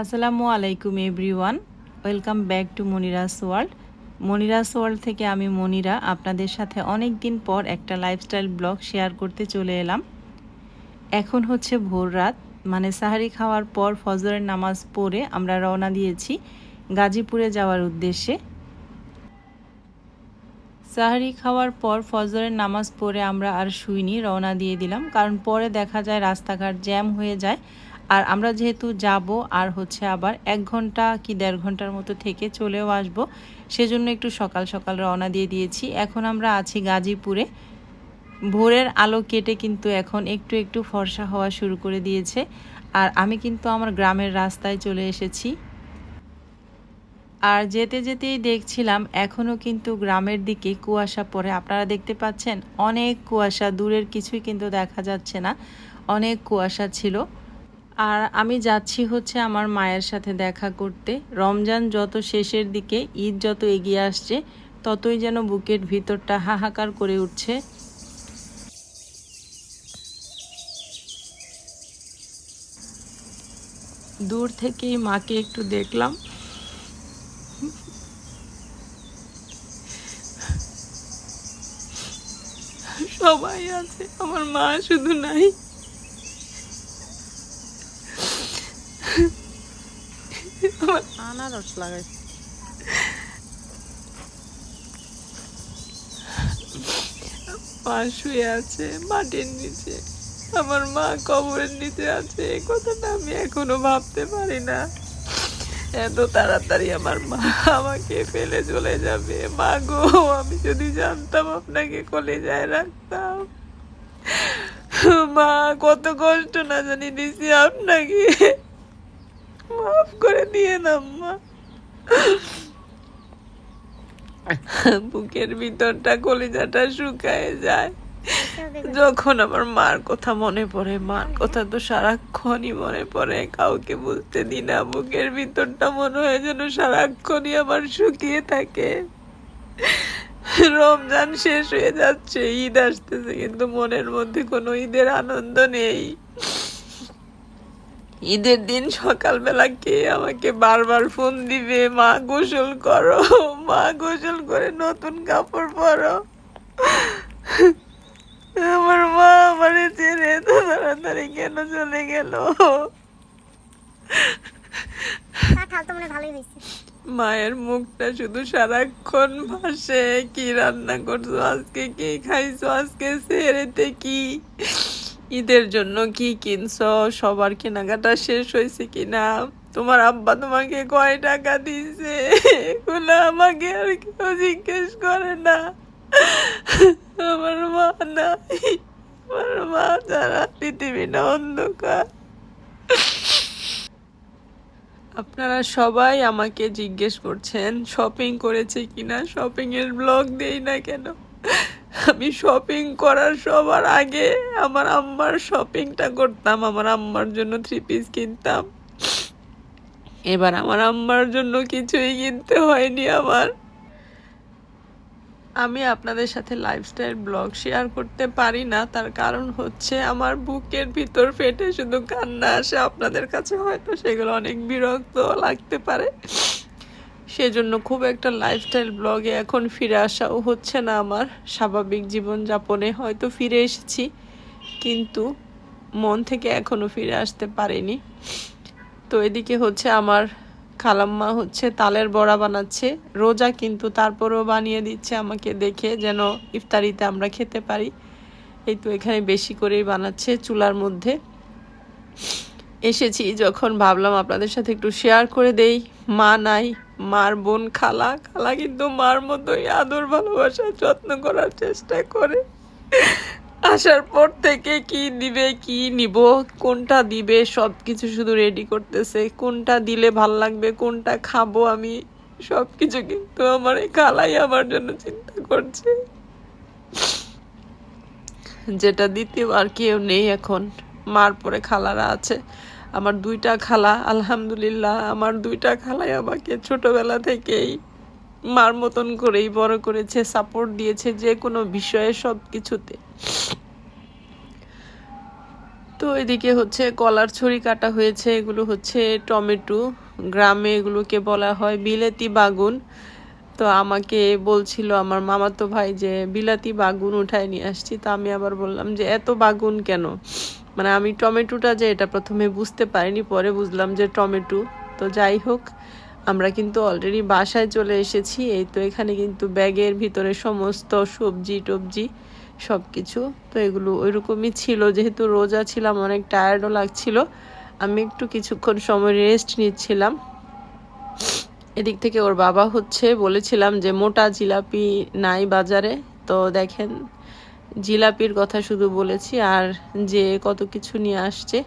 আসসালামু আলাইকুম everyone, welcome back to Moniras world. Moniras world থেকে আমি মনিরা, আপনাদের সাথে অনেক দিন পর একটা লাইফস্টাইল ব্লগ শেয়ার করতে চলে এলাম। এখন হচ্ছে ভোর রাত মানে সাহারি খাওয়ার পর ফজরের নামাজ পড়ে আমরা রওনা দিয়েছি গাজীপুরে যাওয়ার উদ্দেশ্যে। সাহারি খাওয়ার পর ফজরের নামাজ পড়ে আমরা আর শুইনি, রওনা দিয়ে দিলাম, কারণ পরে দেখা যায় রাস্তাঘাট জ্যাম হয়ে যায় আর আমরা যেহেতু যাব, আর হচ্ছে আবার এক ঘণ্টা কি দেড় ঘণ্টার মতো থেকে চলেও আসব, সেজন্য একটু সকাল সকাল রওনা দিয়ে দিয়েছি। এখন আমরা আছি গাজীপুরে। ভোরের আলো কেটে কিন্তু এখন একটু একটু ফর্সা হওয়া শুরু করে দিয়েছে। আর আমি কিন্তু আমার গ্রামের রাস্তায় চলে এসেছি। আর যেতে যেতেই দেখছিলাম এখনও কিন্তু গ্রামের দিকে কুয়াশা পড়ে। আপনারা দেখতে পাচ্ছেন, অনেক কুয়াশা, দূরের কিছুই কিন্তু দেখা যাচ্ছে না। অনেক কুয়াশা ছিল। আর আমি যাচ্ছি হচ্ছে আমার মায়ের সাথে দেখা করতে। রমজান যত শেষের দিকে, ঈদ যত এগিয়ে আসছে, ততই যেন বুকের ভিতরটা হাহাকার করে উঠছে। দূর থেকেই মাকে একটু দেখলাম। সবাই আছে, আমার মা শুধু নাই। আনারস আছে, মাটির নিচে। আমার মা কবরের নিচে আছে, এই কথাটা আমি এখনও ভাবতে পারি না। এত তাড়াতাড়ি আমার মা আমাকে ফেলে চলে যাবে। মা গো, আমি যদি জানতাম আপনাকে কলেজায় রাখতাম। মা, কত কষ্ট না জানি দিছি আপনাকে। মাফ করে দিয়ে না মা বুকের ভিতরটা কলিজাটা শুকায় যায়। যখন আমার মার কথা মনে পড়ে, মার কথা তো সারাক্ষণই মনে পড়ে, কাউকে বলতে দিই না, বুকের ভিতরটা মনে হয় যেন সারাক্ষণই আমার শুকিয়ে থাকে। রমজান শেষ হয়ে যাচ্ছে, ঈদ আসতেছে, কিন্তু মনের মধ্যে কোনো ঈদের আনন্দ নেই। ঈদের দিন সকালবেলা কে আমাকে বারবার ফোন দিবে? মা গোসল করো। মা গোসল করে নতুন কাপড় পরো। আমার মা আমারে ছেড়ে এত তাড়াতাড়ি কেন চলে গেল? হয় মায়ের মুখটা শুধু সারাক্ষণ ভাসে। কি রান্না করছ? আজকে কি খাইছো? আজকে সেরেতে কি? ঈদের জন্য কি কিনছো? সবার কেনাকাটা শেষ হয়েছে কিনা? তোমার আব্বা তোমাকে কয় টাকা দিছে এগুলো আমাকে আর কেউ জিজ্ঞেস করে না। আমার মা নাই। আমার মা ছাড়া পৃথিবীটা অন্ধকার। আপনারা সবাই আমাকে জিজ্ঞেস করছেন শপিং করেছে কিনা? শপিং এর ব্লগ দেই না কেন? আমি শপিং করার সবার আগে আমার আম্মার শপিংটা করতাম, আমার আম্মার জন্য থ্রি পিস কিনতাম। এবার আমার আম্মার জন্য কিছুই কিনতে হয়নি আমার। আমি আপনাদের সাথে লাইফস্টাইল ব্লগ শেয়ার করতে পারি না, তার কারণ হচ্ছে আমার বুকের ভিতর ফেটে শুধু কান্না আসে। আপনাদের কাছে হয়তো সেগুলো অনেক বিরক্ত লাগতে পারে। সেজন্য খুব একটা লাইফস্টাইল ব্লগে এখন ফিরে আসাও হচ্ছে না আমার। স্বাভাবিক জীবনযাপনে হয়তো ফিরে এসেছি, কিন্তু মন থেকে এখনও ফিরে আসতে পারিনি। তো এদিকে হচ্ছে আমার খালাম্মা হচ্ছে তালের বড়া বানাচ্ছে, রোজা কিন্তু তারপরেও বানিয়ে দিচ্ছে আমাকে দেখে যেন ইফতারিতে আমরা খেতে পারি। এই তো এখানে বেশি করেই বানাচ্ছে চুলার মধ্যে। এসেছি যখন ভাবলাম আপনাদের সাথে একটু শেয়ার করে দেই, মা নাই মার বোন খালা খালা কিন্তু মার মতোই আদর ভালোবাসা যত্ন করার চেষ্টা করে। আসার পর থেকে কি দিবে, কি নিব, কোনটা দিবে সব কিছু শুধু রেডি করতেছে। কোনটা দিলে ভালো লাগবে, কোনটা খাব আমি সব কিছু কিন্তু আমার এই খালাই আমার জন্য চিন্তা করছে। যেটা দ্বিতীয় আর কেউ নেই এখন। মার পরে খালারা আছে। আমার দুইটা খালা, আলহামদুলিল্লাহ, আমার দুইটা খালাই আমাকে ছোটবেলা থেকেই মার মতন করেই বড় করেছে সাপোর্ট দিয়েছে যে কোনো বিষয়ে সব কিছুতে। তো এদিকে হচ্ছে কলার ছড়ি কাটা হয়েছে, এগুলো হচ্ছে টমেটো, গ্রামে এগুলোকে বলা হয় বিলেতি বাগুন। তো আমাকে বলছিল আমার মামাতো ভাই যে, বিলাতি বাগুন উঠায় নিয়ে আসছি। তো আমি আবার বললাম যে, এত বাগুন কেন? মানে আমি টমেটোটা যে এটা প্রথমে বুঝতে পারিনি, পরে বুঝলাম যে টমেটো। তো যাই হোক, আমরা কিন্তু অলরেডি বাসায় চলে এসেছি। এই তো এখানে কিন্তু ব্যাগের ভিতরে সমস্ত সবজি টবজি সব কিছু তো এগুলো ওইরকমই ছিল। যেহেতু রোজা ছিলাম, অনেক টায়ার্ডও লাগছিল। আমি একটু কিছুক্ষণ সময় রেস্ট নিচ্ছিলাম। এদিক থেকে ওর বাবা হচ্ছে, বলেছিলাম যে মোটা জিলাপি নাই বাজারে। তো দেখেন জিলাপির কথা শুধু বলেছি, আর যে কত কিছু নিয়ে আসছে।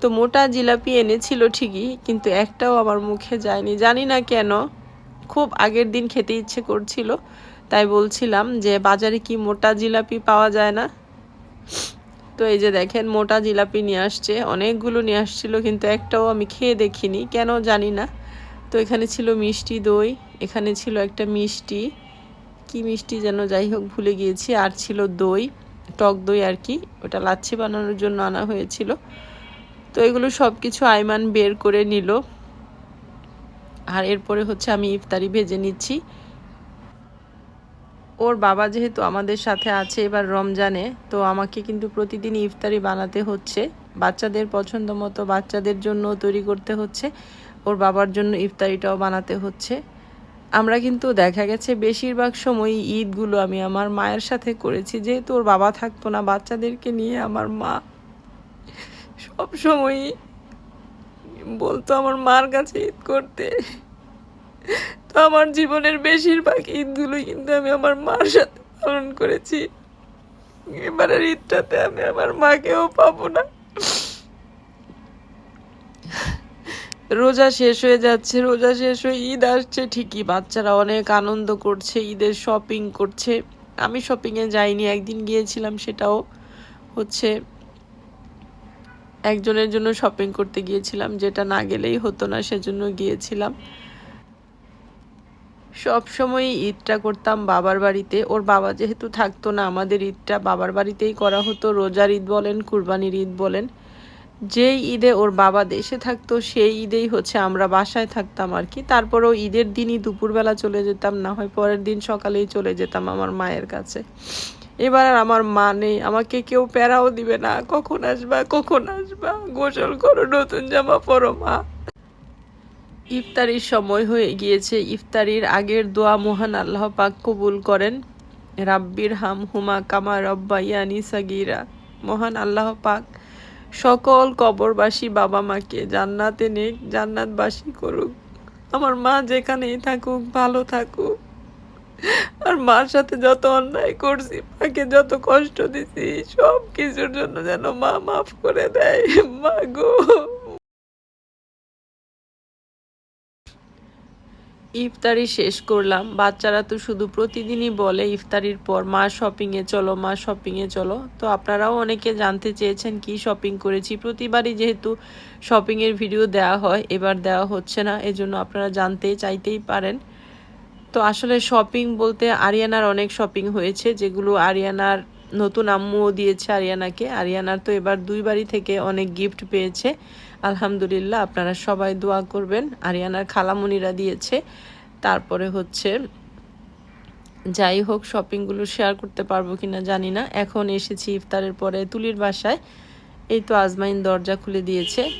তো মোটা জিলাপি এনেছিল ঠিকই, কিন্তু একটাও আমার মুখে যায়নি। জানি না কেন, খুব আগের দিন খেতে ইচ্ছে করছিল, তাই বলছিলাম যে বাজারে কি মোটা জিলাপি পাওয়া যায় না? তো এই যে দেখেন, মোটা জিলাপি নিয়ে আসছে, অনেকগুলো নিয়ে আসছিল, কিন্তু একটাও আমি খেয়ে দেখিনি, কেন জানি না। তো এখানে ছিল মিষ্টি দই, এখানে ছিল একটা মিষ্টি কি মিষ্টি যেন, যাই হোক, ভুলে গিয়েছি। আর ছিল দই, টক দই আর কি। ওটা লাচ্ছি বানানোর জন্য আনা হয়েছিল। তো এগুলো সব কিছু আইমান বের করে নিল। আর এরপরে হচ্ছে আমি ইফতারি ভেজে নিচ্ছি। ওর বাবা যেহেতু আমাদের সাথে আছে এবার রমজানে, তো আমাকে কিন্তু প্রতিদিন ইফতারি বানাতে হচ্ছে। বাচ্চাদের পছন্দ মতো বাচ্চাদের জন্য তৈরি করতে হচ্ছে। ওর বাবার জন্য ইফতারিটাও বানাতে হচ্ছে। আমরা কিন্তু দেখা গেছে বেশিরভাগ সময় ঈদগুলো আমি আমার মায়ের সাথে করেছি। যেহেতু ওর বাবা থাকতো না, বাচ্চাদেরকে নিয়ে আমার মা সব সময় বলতো আমার মার কাছে ঈদ করতে। তো আমার জীবনের বেশিরভাগ ঈদগুলো কিন্তু আমি আমার মার সাথে পালন করেছি। এবারের ঈদটাতে আমি আমার মাকেও পাবো না। রোজা শেষ হয়ে যাচ্ছে, রোজা শেষ হয়ে ঈদ আসছে, ঠিকই বাচ্চারা অনেক আনন্দ করছে, ঈদের শপিং করছে। আমি শপিংয়ে যাইনি, একদিন গিয়েছিলাম সেটাও হচ্ছে একজনের জন্য শপিং করতে গিয়েছিলাম, যেটা না গেলেই হতো না, সেজন্য গিয়েছিলাম। সব সময় ঈদটা করতাম বাবার বাড়িতে, ওর বাবা যেহেতু থাকতো না আমাদের ঈদটা বাবার বাড়িতেই করা হতো, রোজার ঈদ বলেন, কুরবানির ঈদ বলেন। যেই ঈদে ওর বাবা দেশে থাকতো, সেই ঈদেই হচ্ছে আমরা বাসায় থাকতাম আর কি। তারপরেও ঈদের দিনই দুপুরবেলা চলে যেতাম, না হয় পরের দিন সকালেই চলে যেতাম আমার মায়ের কাছে। এবার আর আমার মা নেই, আমাকে কেউ প্যারাও দিবে না। কখন আসবা কখন আসবা? গোসল করো, নতুন জামা পরো, মা। ইফতারির সময় হয়ে গিয়েছে। ইফতারির আগের দোয়া মহান আল্লাহ পাক কবুল করেন। রাব্বির হাম হুমা কামা রব্বা ইয়ানি সাগিরা। মহান আল্লাহ পাক সকল কবরবাসী বাবা মাকে জান্নাতে নেক, জান্নাতবাসী করুক। আমার মা যেখানেই থাকুক, ভালো থাকুক। আর মার সাথে যত অন্যায় করছি, মাকে যত কষ্ট দিছি সব কিছুর জন্য যেন মা মাফ করে দেয়। মা গো। ইফতারি শেষ করলাম। বাচ্চারা তো শুধু প্রতিদিনই বলে ইফতারির পর, মা শপিংয়ে চলো, মা শপিংয়ে চলো। তো আপনারাও অনেকে জানতে চেয়েছেন কি শপিং করেছি। প্রতিবারই যেহেতু শপিংয়ের ভিডিও দেওয়া হয়, এবার দেওয়া হচ্ছে না, এজন্য আপনারা জানতে চাইতেই পারেন। তো আসলে শপিং বলতে আরিয়ানার অনেক শপিং হয়েছে, যেগুলো আরিয়ানার নতুন আম্মুও দিয়েছে আরিয়ানাকে। আরিয়ানার তো এবার দুই বাড়ি থেকে অনেক গিফট পেয়েছে। আলহামদুলিল্লাহ, আপনারা সবাই দোয়া করবেন। আরিয়ানার খালামুনিরা দিয়েছে। তারপরে হচ্ছে, যাই হোক শপিংগুলো শেয়ার করতে পারব কিনা জানি না। এখন এসেছি ইফতারের পরে তুলির বাসায়। এই তো আজমাইন দরজা খুলে দিয়েছে।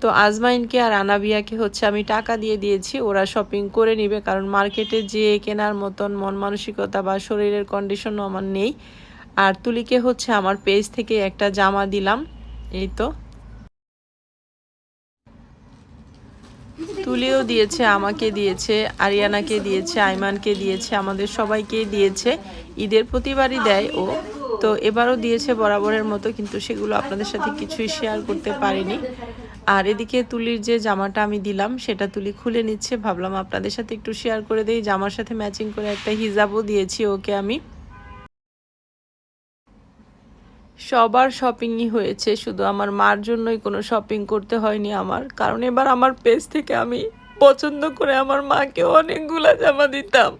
তো আজমাইনকে আর আনাবিয়াকে হচ্ছে আমি টাকা দিয়ে দিয়েছি। ওরা শপিং করে নিবে, কারণ মার্কেটে যে কেনার মতন মন মানসিকতা বা শরীরের কন্ডিশনও আমার নেই। আর তুলিকে হচ্ছে আমার পেজ থেকে একটা জামা দিলাম। এই তো। তুলিও দিয়েছে, আমাকে দিয়েছে, আরিয়ানাকে দিয়েছে, আইমানকে দিয়েছে, আমাদের সবাইকে দিয়েছে, ঈদের প্রতিবারই দেয় ও। তো এবারও দিয়েছে বরাবরের মতো, কিন্তু সেগুলো আপনাদের সাথে কিছুই শেয়ার করতে পারিনি। আর এদিকে তুলির যে জামাটা আমি দিলাম, সেটা তুলি খুলে নিচ্ছে। ভাবলাম আপনাদের সাথে একটু শেয়ার করে দিই। জামার সাথে ম্যাচিং করে একটা হিজাবও দিয়েছি ওকে আমি। সবার শপিংই হয়েছে। শুধু আমার মার জন্যই কোনো শপিং করতে হয়নি আমার। কারণ এবার আমার পেজ থেকে আমি পছন্দ করে আমার মাকে অনেকগুলা জামা দিতাম।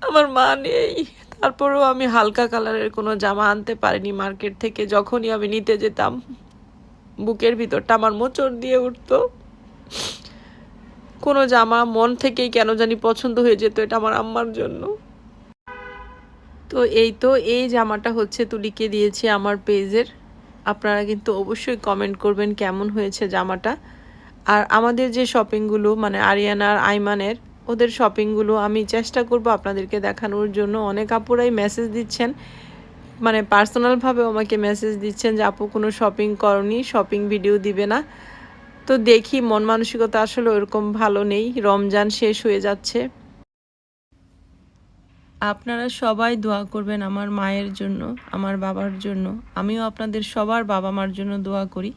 আমার মা নেই। তারপরেও আমি হালকা কালারের কোনো জামা আনতে পারিনি মার্কেট থেকে। যখনই আমি নিতে যেতাম, বুকের ভিতরটা আমার মোচড় দিয়ে উঠতো। কোনো জামা মন থেকেই কেন জানি পছন্দ হয়ে যেত এটা আমার আম্মার জন্য। তো এই তো, এই জামাটা হচ্ছে তুলিকে দিয়েছি আমার পেজের। আপনারা কিন্তু অবশ্যই কমেন্ট করবেন কেমন হয়েছে জামাটা। আর আমাদের যে শপিংগুলো মানে আরিয়ানার আইমানের, ওদের শপিংগুলো আমি চেষ্টা করব আপনাদেরকে দেখানোর জন্য। অনেক আপুরাই মেসেজ দিচ্ছেন। মানে পার্সোনালভাবে আমাকে মেসেজ দিচ্ছেন যে, আপু, কোনো শপিং করনি শপিং ভিডিও দিবে না। তো দেখি, মন মানসিকতা আসলে ওরকম ভালো নেই। রমজান শেষ হয়ে যাচ্ছে। আপনারা সবাই দোয়া করবেন আমার মায়ের জন্য, আমার বাবার জন্য। আমিও আপনাদের সবার বাবা মার জন্য দোয়া করি।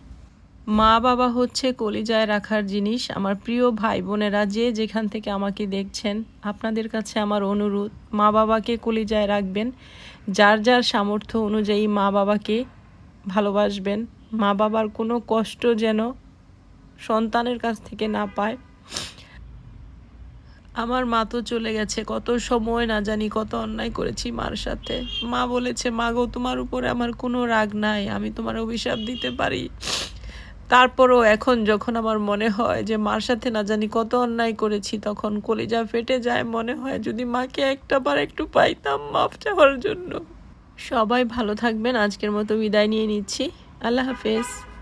মা বাবা হচ্ছে কলিজায় রাখার জিনিস। আমার প্রিয় ভাই বোনেরা যে যেখান থেকে আমাকে দেখছেন, আপনাদের কাছে আমার অনুরোধ, মা বাবাকে কলিজায় রাখবেন। যার যার সামর্থ্য অনুযায়ী মা বাবাকে ভালোবাসবেন। মা বাবার কোনো কষ্ট যেন সন্তানের কাছ থেকে না পায়। আমার মা তো চলে গেছে, কত সময় না জানি কত অন্যায় করেছি মার সাথে। মা বলেছে, মা গো, তোমার উপরে আমার কোনো রাগ নাই, আমি তোমার অভিশাপ দিতে পারি। তারপরও এখন যখন আমার মনে হয় যে মার সাথে না জানি কত অন্যায় করেছি, তখন কলিজা ফেটে যায় মনে হয়, যদি মাকে একটা বার একটু পাইতাম, মাফ চাওয়ার জন্য। সবাই ভালো থাকবেন, আজকের মতো বিদায় নিয়ে নিচ্ছি। আল্লাহ হাফেজ।